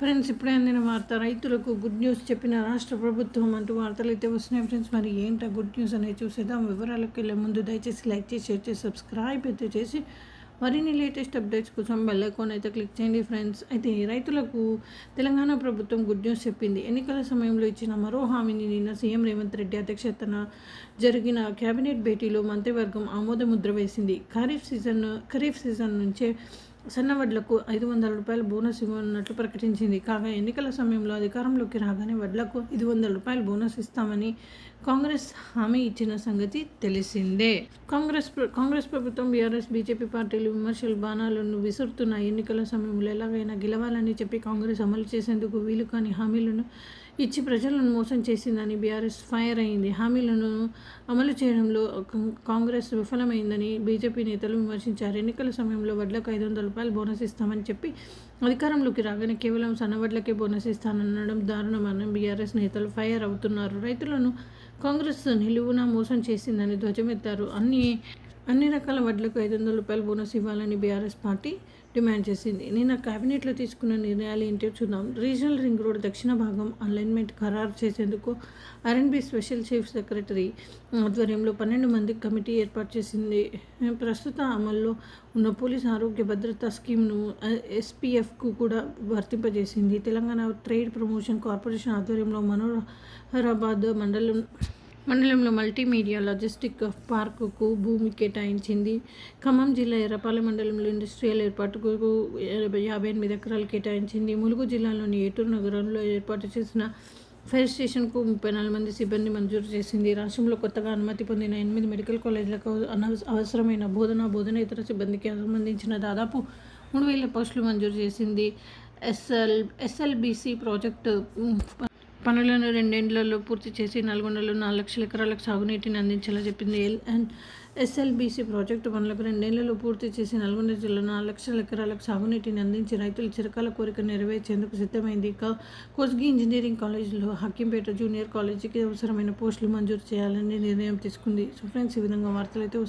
Friends ఇప్పుడే అందిన వార్త రైతులకు గుడ్ న్యూస్ చెప్పిన రాష్ట్ర ప్రభుత్వం అంటూ వార్తలు అయితే వస్తున్నాయి. ఫ్రెండ్స్ మరి ఏంటా గుడ్ న్యూస్ అనేది చూసేద్దాం. వివరాలకు వెళ్ళే ముందు దయచేసి లైక్ చేసి షేర్ చేసి సబ్స్క్రైబ్ అయితే చేసి మరిన్ని లేటెస్ట్ అప్డేట్స్ కోసం బెల్ ఐకాన్ అయితే క్లిక్ చేయండి. ఫ్రెండ్స్ అయితే రైతులకు తెలంగాణ ప్రభుత్వం గుడ్ న్యూస్ చెప్పింది. ఎన్నికల సమయంలో ఇచ్చిన మరో హామీని నిన్న సీఎం రేవంత్ రెడ్డి అధ్యక్షతన జరిగిన కేబినెట్ భేటీలో మంత్రివర్గం ఆమోద ముద్ర వేసింది. ఖరీఫ్ సీజన్ ఖరీఫ్ సీజన్ నుంచే సన్నవడ్లకు ఐదు వందల రూపాయల బోనస్ ఇవ్వనున్నట్లు ప్రకటించింది. కాగా ఎన్నికల సమయంలో అధికారంలోకి రాగానే వడ్లకు ఐదు వందల రూపాయల బోనస్ ఇస్తామని కాంగ్రెస్ హామీ ఇచ్చిన సంగతి తెలిసిందే. కాంగ్రెస్ ప్ర- కాంగ్రెస్ ప్రభుత్వం బీఆర్ఎస్ బీజేపీ పార్టీలు విమర్శలు బాణాలను విసురుతున్న ఎన్నికల సమయంలో ఎలాగైనా గెలవాలని చెప్పి కాంగ్రెస్ అమలు చేసేందుకు వీలు కాని హామీలను ఇచ్చి ప్రజలను మోసం చేసిందని బీఆర్ఎస్ ఫైర్ అయింది. హామీలను అమలు చేయడంలో కాంగ్రెస్ విఫలమైందని బీజేపీ నేతలు విమర్శించారు. ఎన్నికల సమయంలో వడ్లకు ఐదు వందల రూపాయలు బోనస్ ఇస్తామని చెప్పి అధికారంలోకి రాగానే కేవలం సన్నవడ్లకే బోనస్ ఇస్తాననడం దారుణమని బీఆర్ఎస్ నేతలు ఫైర్ అవుతున్నారు. రైతులను కాంగ్రెస్ నిలువున మోసం చేసిందని ధ్వజమెత్తారు. అన్ని అన్ని రకాల వడ్లకు ఐదు వందల రూపాయలు బోనస్ ఇవ్వాలని బీఆర్ఎస్ పార్టీ డిమాండ్ చేసింది. నిన్న కేబినెట్లో తీసుకున్న నిర్ణయాలు ఏంటో చూద్దాం. రీజనల్ రింగ్ రోడ్ దక్షిణ భాగం అలైన్మెంట్ ఖరారు చేసేందుకు ఆర్ఎన్బి స్పెషల్ చీఫ్ సెక్రటరీ ఆధ్వర్యంలో పన్నెండు మంది కమిటీ ఏర్పాటు చేసింది. ప్రస్తుత అమల్లో ఉన్న పోలీస్ ఆరోగ్య భద్రతా స్కీమ్ను ఎస్పీఎఫ్కు కూడా వర్తింపజేసింది. తెలంగాణ ట్రేడ్ ప్రమోషన్ కార్పొరేషన్ ఆధ్వర్యంలో మనోహరాబాద్ మండలం మండలంలో మల్టీమీడియా లాజిస్టిక్ పార్కుకు భూమి కేటాయించింది. ఖమ్మం జిల్లా ఎర్రపాలెం మండలంలో ఇండస్ట్రియల్ ఏర్పాటుకు యాభై ఎనిమిది ఎకరాలు కేటాయించింది. ములుగు జిల్లాలోని ఏటూరు నగరంలో ఏర్పాటు చేసిన ఫైర్ స్టేషన్కు ముప్పై నాలుగు మంది సిబ్బంది మంజూరు చేసింది. రాష్ట్రంలో కొత్తగా అనుమతి పొందిన ఎనిమిది మెడికల్ కాలేజీలకు అవసరమైన బోధన బోధన ఇతర సిబ్బందికి సంబంధించిన దాదాపు మూడు వేల పోస్టులు మంజూరు చేసింది. ఎస్ఎల్ ఎస్ఎల్బిసి ప్రాజెక్టు పనులను రెండేండ్లలో పూర్తి చేసి నల్గొండలో నాలుగు లక్షల ఎకరాలకు సాగునీటిని అందించేలా చెప్పింది ఎల్ అండ్ ఎస్ఎల్బీసీ ప్రాజెక్టు పనులకు రెండేళ్ళలో పూర్తి చేసి నల్గొండ జిల్లా నాలుగు లక్షల ఎకరాలకు సాగునీటిని అందించి రైతుల చిరకాల కోరిక నెరవేర్చేందుకు సిద్ధమైంది. కా- కోస్గి ఇంజనీరింగ్ కాలేజీలో హక్కింపేట జూనియర్ కాలేజీకి అవసరమైన పోస్టులు మంజూరు చేయాలని నిర్ణయం తీసుకుంది. సో ఫ్రెండ్స్ ఈ విధంగా వార్తలు అయితే వస్తుంది